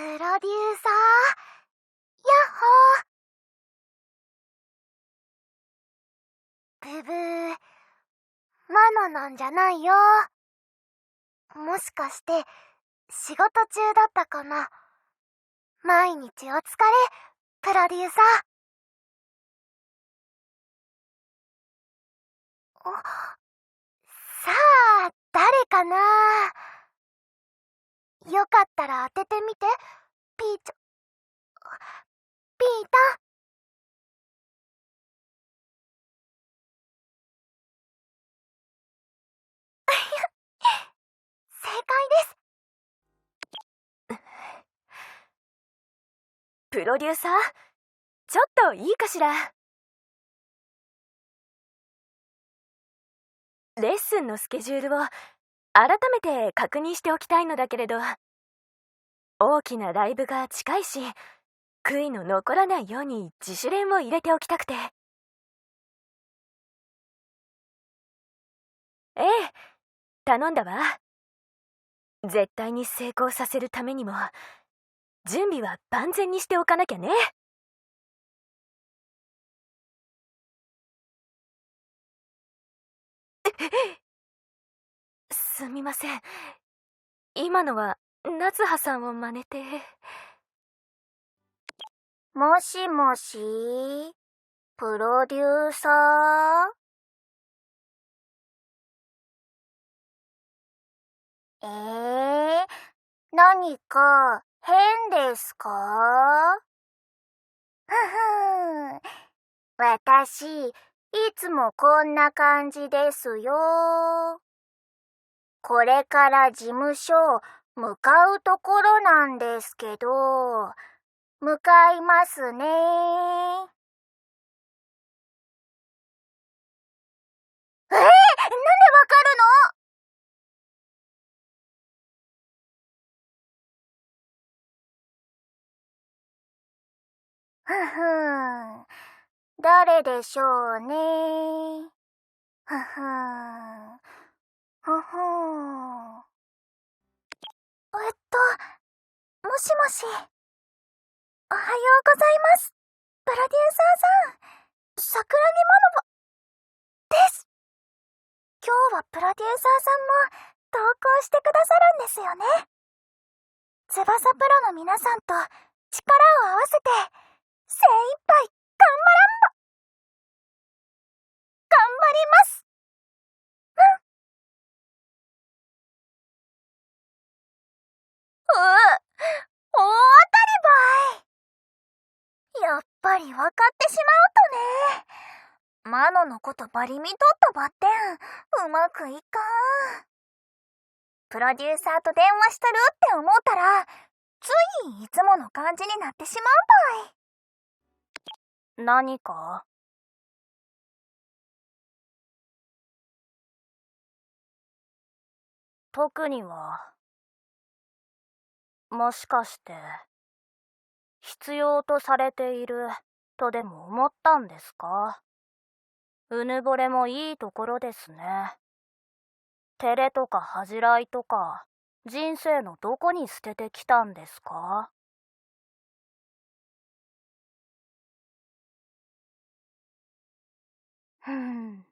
プロデューサー、やっほー。ブブー、マノなんじゃないよ。もしかして、仕事中だったかな？毎日お疲れ、プロデューサー。さあ、誰かな？よかったら当ててみて、ピーチョ。ピータ。正解です。プロデューサー、ちょっといいかしら？レッスンのスケジュールを改めて確認しておきたいのだけれど大きなライブが近いし悔いの残らないように自主練を入れておきたくて。ええ頼んだわ。絶対に成功させるためにも準備は万全にしておかなきゃね。すみません。今のは夏葉さんを真似て。もしもし？プロデューサー？えー、何か変ですか？ふふん。私、いつもこんな感じですよ。これから事務所向かうところなんですけど、向かいますね。えー、なんでわかるの？ふふん、誰でしょうね。ふふん。ほほー。えっと、もしもし。おはようございます。プロデューサーさん。桜木マノボ、です。今日はプロデューサーさんも投稿してくださるんですよね。翼プロの皆さんと力を合わせて精一杯頑張らんば。頑張ります。大当たりばい。やっぱり分かってしまうとね。マノのことバリミとったばってん、うまくいかん。プロデューサーと電話したるって思ったら、ついいつもの感じになってしまうばい。何か？特には？もしかして、必要とされているとでも思ったんですか？うぬぼれもいいところですね。照れとか恥じらいとか、人生のどこに捨ててきたんですか？ふん。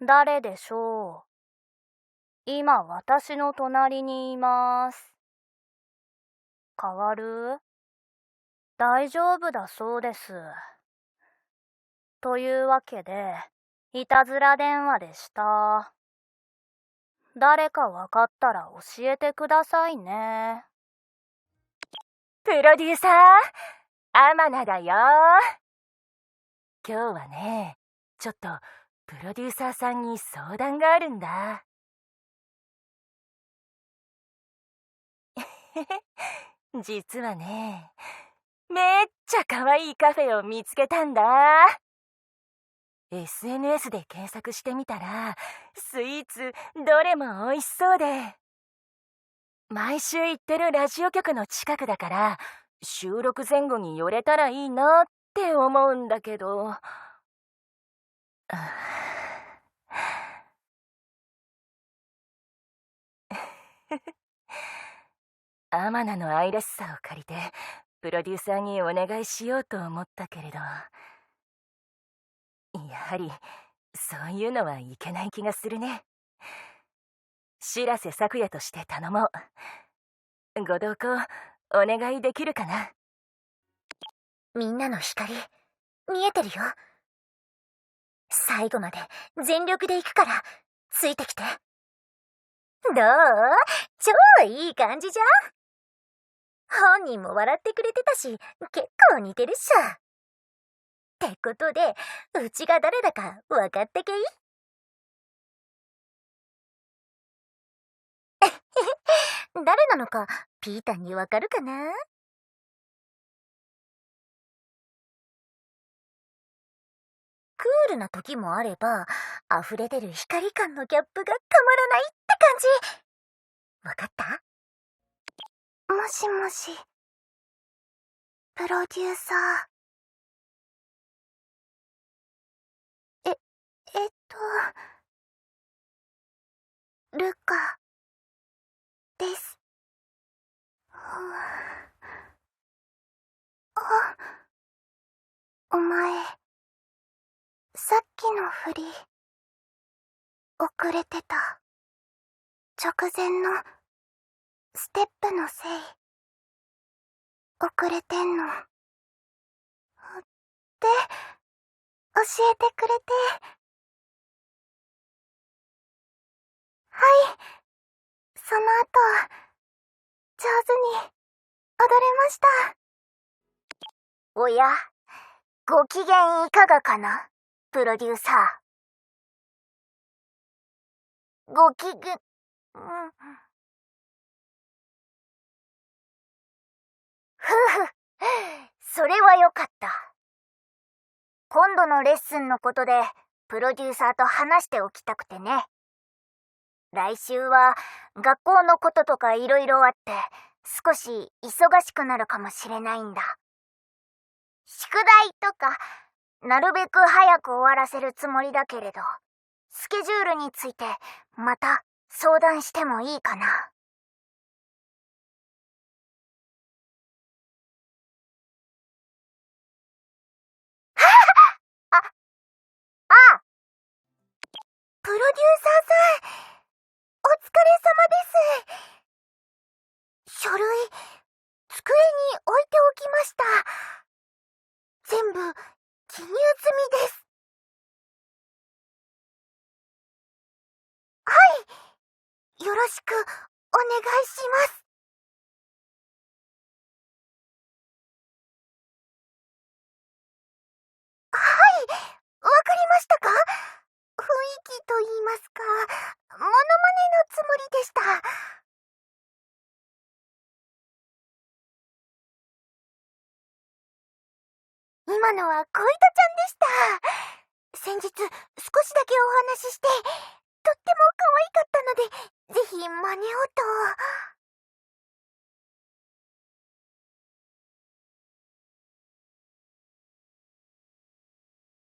誰でしょう？今私の隣にいます。変わる？大丈夫だそうです。というわけで、いたずら電話でした。誰かわかったら教えてくださいね。プロデューサー、アマナだよ。今日はね、ちょっとプロデューサーさんに相談があるんだ。実はね、めっちゃ可愛いカフェを見つけたんだ。SNS で検索してみたら、スイーツどれも美味しそうで。毎週行ってるラジオ局の近くだから、収録前後に寄れたらいいなって思うんだけど。アマナの愛らしさを借りてプロデューサーにお願いしようと思ったけれど。やはりそういうのはいけない気がするね。白瀬咲夜として頼もう。ご同行お願いできるかな。みんなの光見えてるよ。最後まで全力で行くからついてきて。どう？超いい感じじゃん。本人も笑ってくれてたし結構似てるっしょ。ってことでうちが誰だか分かってけい？誰なのかピータンにわかるかな？クールな時もあれば、溢れ出る光感のギャップがたまらないって感じ。わかった？もしもし、プロデューサー。え、えっと、ルカ、です。あ、お前。さっきの振り、遅れてた。直前の、ステップのせい。遅れてんの。って、教えてくれて。はい。その後、上手に、踊れました。おや、ご機嫌いかがかなプロデューサー。ごきげ、うん。ふふ、それはよかった。今度のレッスンのことで、プロデューサーと話しておきたくてね。来週は学校のこととか色々あって、少し忙しくなるかもしれないんだ。宿題とかなるべく早く終わらせるつもりだけれど、スケジュールについてまた相談してもいいかな。ロデューサーさん、お疲れ様です。書類、机に置いておきました。全部記入済みです。はい。よろしくお願いします。はい。わかりましたか？雰囲気と言いますか、モノマネのつもりでした。今のは小糸ちゃんでした。先日、少しだけお話しして、とっても可愛かったので、ぜひ真似をと。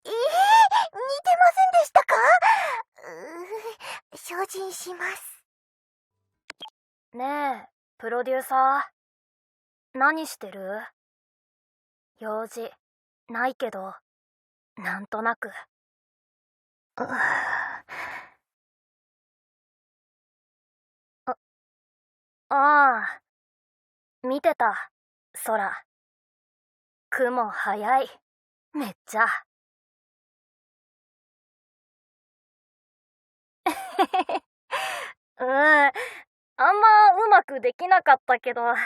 ええー、似てませんでしたかうー、精進します。ねえ、プロデューサー。何してる？用事。ないけど、なんとなく。あ、ああ、見てた、空。雲早い、めっちゃ。うん、あんまうまくできなかったけど。あ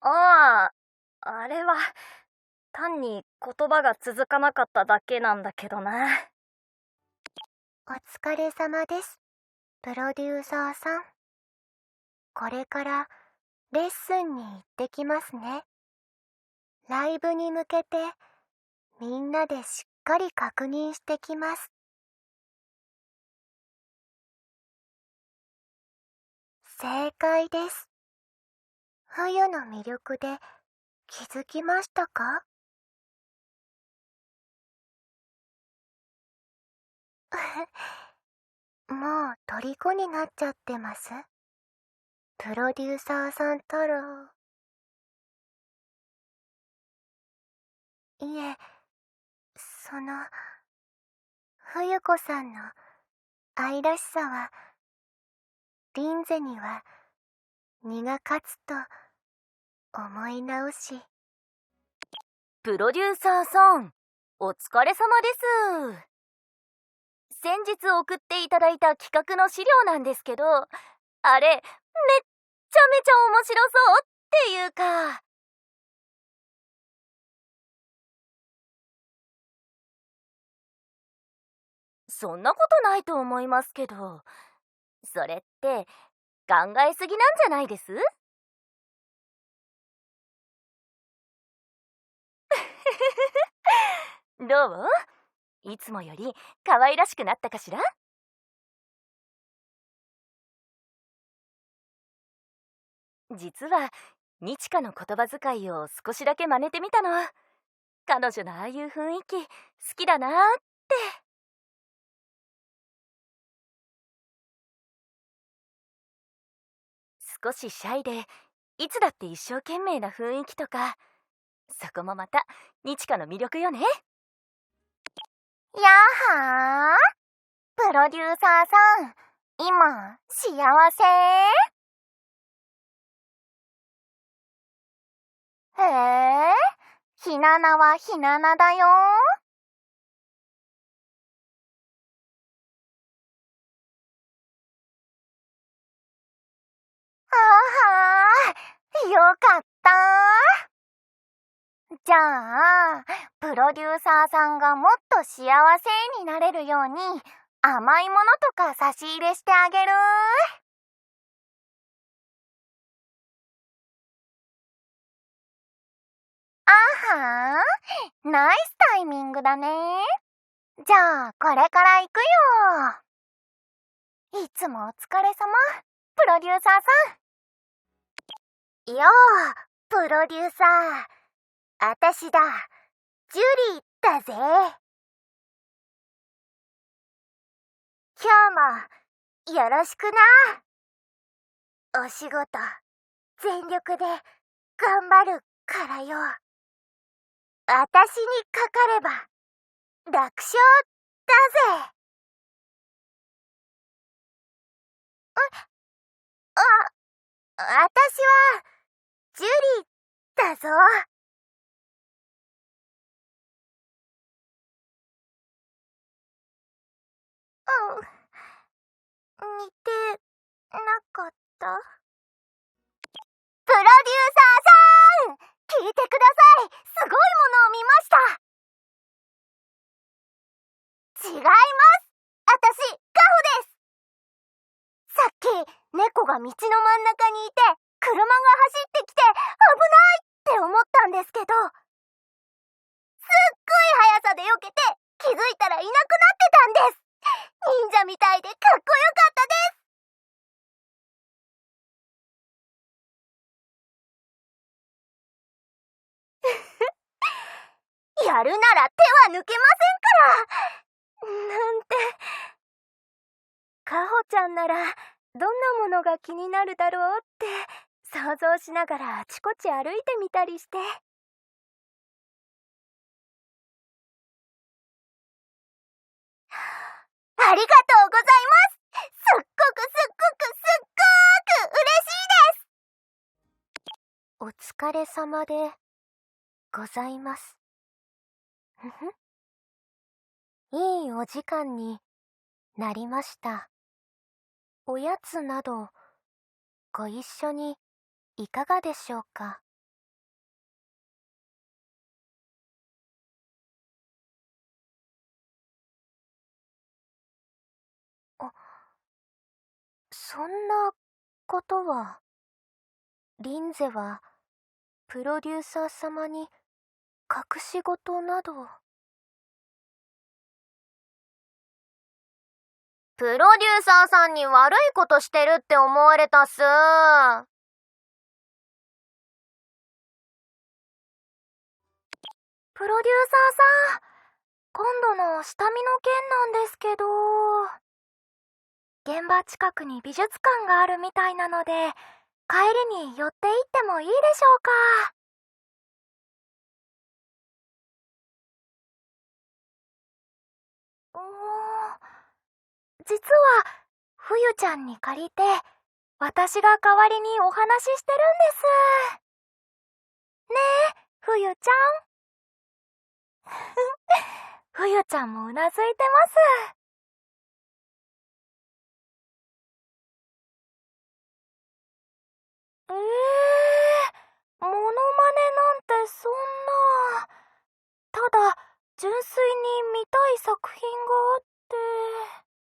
あ、あれは、単に言葉が続かなかっただけなんだけどな。お疲れ様です、プロデューサーさん。これからレッスンに行ってきますね。ライブに向けてみんなでしっかり確認してきます。正解です。冬の魅力で気づきましたか？もう虜になっちゃってますプロデューサーさんたらいえその冬子さんの愛らしさはリンゼには荷が勝つと思い直しプロデューサーさん、お疲れ様です。先日送っていただいた企画の資料なんですけど、あれ、めっちゃめちゃ面白そうっていうか。そんなことないと思いますけど、それって考えすぎなんじゃないです？どう？いつもより可愛らしくなったかしら？実は、ニチカの言葉遣いを少しだけ真似てみたの。彼女のああいう雰囲気、好きだなーって。少しシャイで、いつだって一生懸命な雰囲気とか、そこもまた、ニチカの魅力よね。やはー。プロデューサーさん、今、幸せ？へえ、ひななはひななだよははよかったじゃあ、プロデューサーさんがもっと幸せになれるように甘いものとか差し入れしてあげるあはーナイスタイミングだね。じゃあこれから行くよいつもお疲れ様プロデューサーさん。ようプロデューサー。あたしだ。ジュリーだぜ。今日もよろしくな。お仕事全力で頑張るからよ。あたしにかかれば楽勝だぜ。えあ、あたしはジュリーだぞ。うん、似てなかった？プロデューサーさん聞いてください。すごいものを見ました。違います。私、カホです。さっき、猫が道の真ん中にいて、車が走ってきて、危ないって思ったんですけど、すっごい速さで避けて、気づいたらいなくなってたんです。忍者みたいでかっこよかったです。やるなら手は抜けませんから。なんて。かほちゃんなら、どんなものが気になるだろうって、想像しながらあちこち歩いてみたりして。ありがとうございますすっごくすっごくすっごーく嬉しいですお疲れ様でございます。ふふ。いいお時間になりました。おやつなどご一緒にいかがでしょうか？あそんなことはリンゼはプロデューサー様に隠し事などプロデューサーさんに悪いことしてるって思われたっす。プロデューサーさん、今度の下見の件なんですけど。現場近くに美術館があるみたいなので帰りに寄っていってもいいでしょうか。うー実は冬ちゃんに借りて私が代わりにお話ししてるんです。ねえ冬ちゃん？冬ちゃんもうなずいてますええー、モノマネなんてそんな。ただ、純粋に見たい作品があって。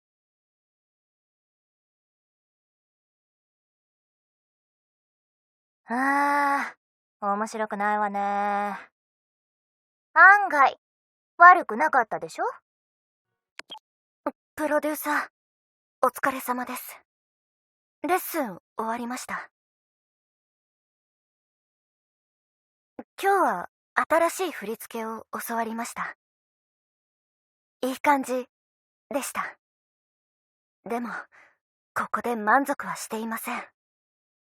ああ、面白くないわね。案外、悪くなかったでしょ？プロデューサー、お疲れ様です。レッスン終わりました。今日は新しい振り付けを教わりました。いい感じでした。でも、ここで満足はしていません。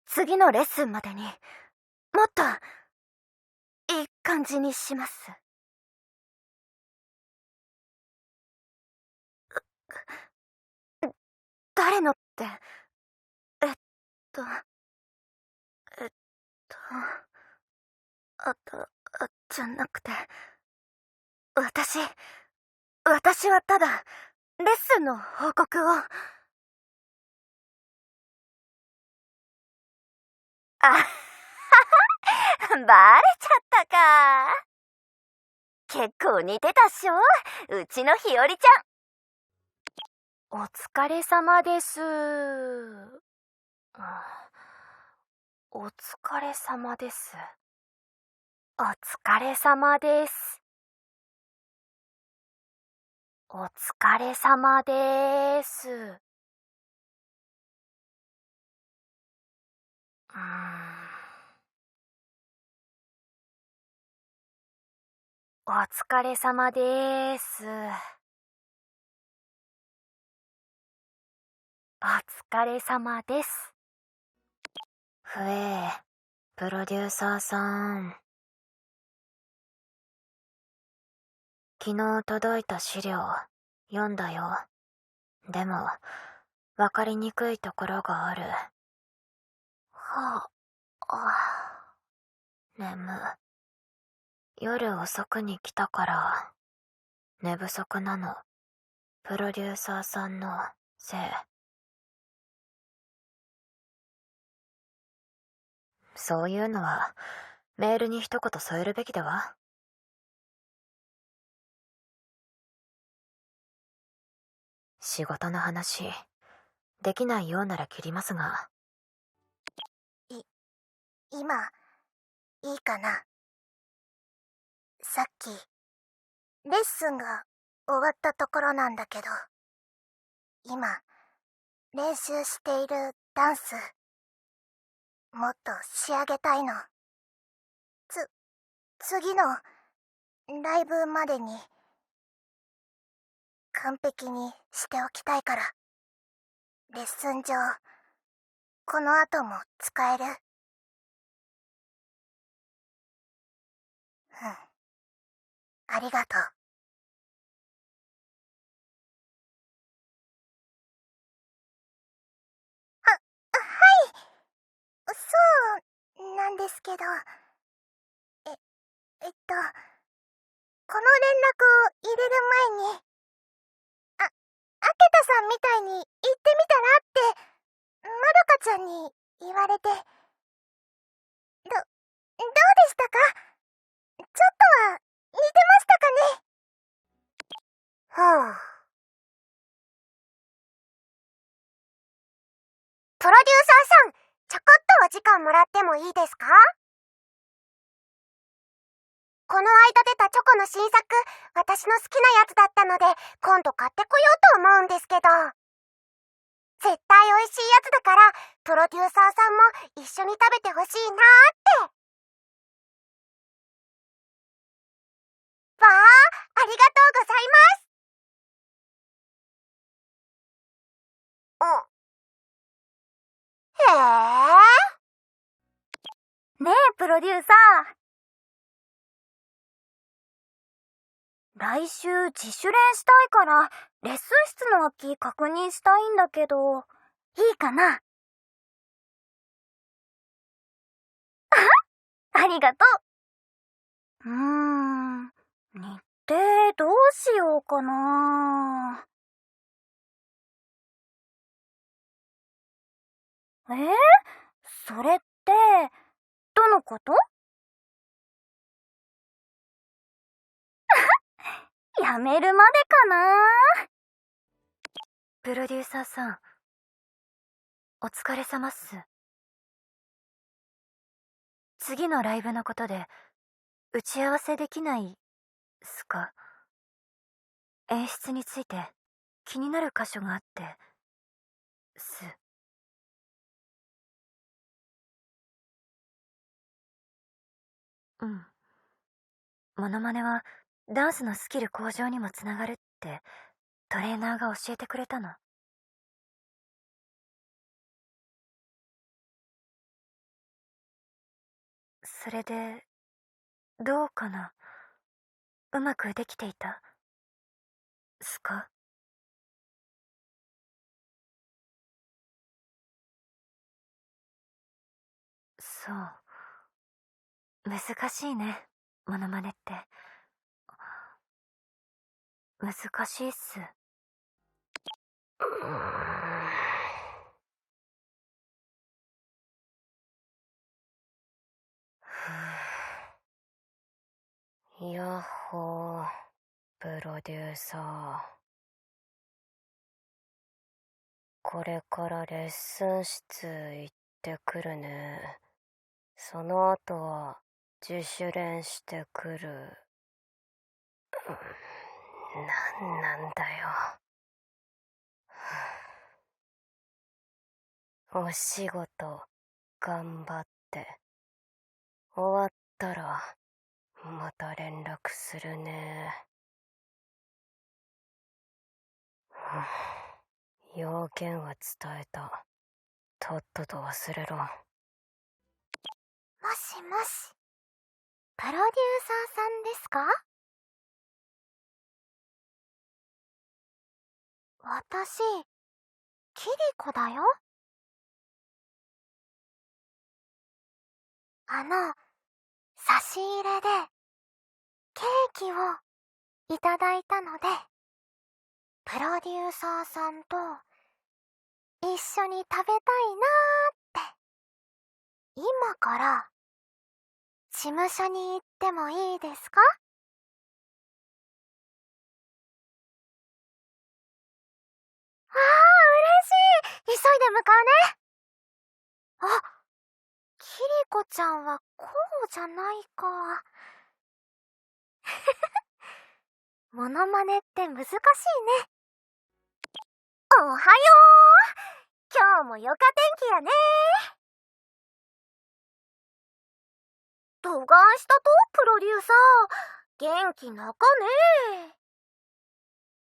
次のレッスンまでに、もっと、いい感じにします。誰のって、えっと、えっと、あた、じゃなくて、私、私はただ、レッスンの報告を。あ、はは、バレちゃったか。結構似てたっしょ？うちのひよりちゃん。お疲れ様です。お疲れ様です。お疲れ様です。お疲れ様です。うーん。お疲れ様です。お疲れ様です。ふえ、プロデューサーさん。昨日届いた資料、読んだよ。でも、わかりにくいところがある。はあ、あ眠。夜遅くに来たから、寝不足なの。プロデューサーさんのせい。そういうのは、メールに一言添えるべきでは仕事の話、できないようなら切りますが。い、今、いいかな。さっき、レッスンが終わったところなんだけど、今、練習しているダンス、もっと仕上げたいの。つ、次の、ライブまでに、完璧にしておきたいから。レッスン上、この後も使えるうん。ありがとう。は、はい。そうなんですけど。え、えっと、この連絡を入れる前に、アケタさんみたいに言ってみたらって、まどかちゃんに言われて。ど、どうでしたか？ちょっとは似てましたかね？はぁ、あ。プロデューサーさん、ちょこっとお時間もらってもいいですか？この間出たチョコの新作、私の好きなやつだったので、今度買ってこようと思うんですけど。絶対美味しいやつだから、プロデューサーさんも一緒に食べてほしいなーって。わあ、ありがとうございます。へえ。ねえ、プロデューサー。来週自主練したいから、レッスン室の空き確認したいんだけど、いいかな？あ ありがとう。うーん、日程どうしようかな。えそれって、どのこと？やめるまでかな？プロデューサーさん、お疲れ様っす。次のライブのことで、打ち合わせできない、すか？演出について気になる箇所があって、す。うん。モノマネはダンスのスキル向上にもつながるってトレーナーが教えてくれたの。それで、どうかな？うまくできていた？すか？そう。難しいね、モノマネって。難しいっす。やっほー、プロデューサー。これからレッスン室行ってくるね。その後は自主練してくる。なんなんだよ。お仕事頑張って。終わったらまた連絡するね。要件は伝えた。とっとと忘れろ。もしもし、プロデューサーさんですか？私、キリコだよ。あの、差し入れで、ケーキをいただいたので、プロデューサーさんと一緒に食べたいなーって。今から、事務所に行ってもいいですか？ああ、嬉しい！急いで向かうね。あ、キリコちゃんはこうじゃないか。モノマネって難しいね。おはよう！今日もよか天気やね。どがんしたとプロデューサー。元気なかね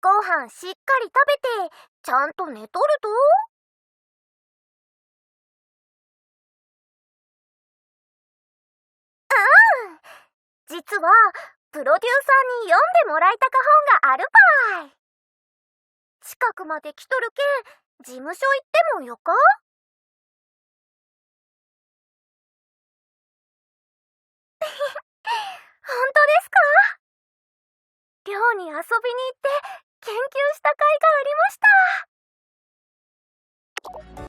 ご飯しっかり食べて、ちゃんと寝とると？うん。実は、プロデューサーに読んでもらいたか本があるばい。近くまで来とるけん、事務所行ってもよか？本当ですか？寮に遊びに行って研究した甲斐がありました。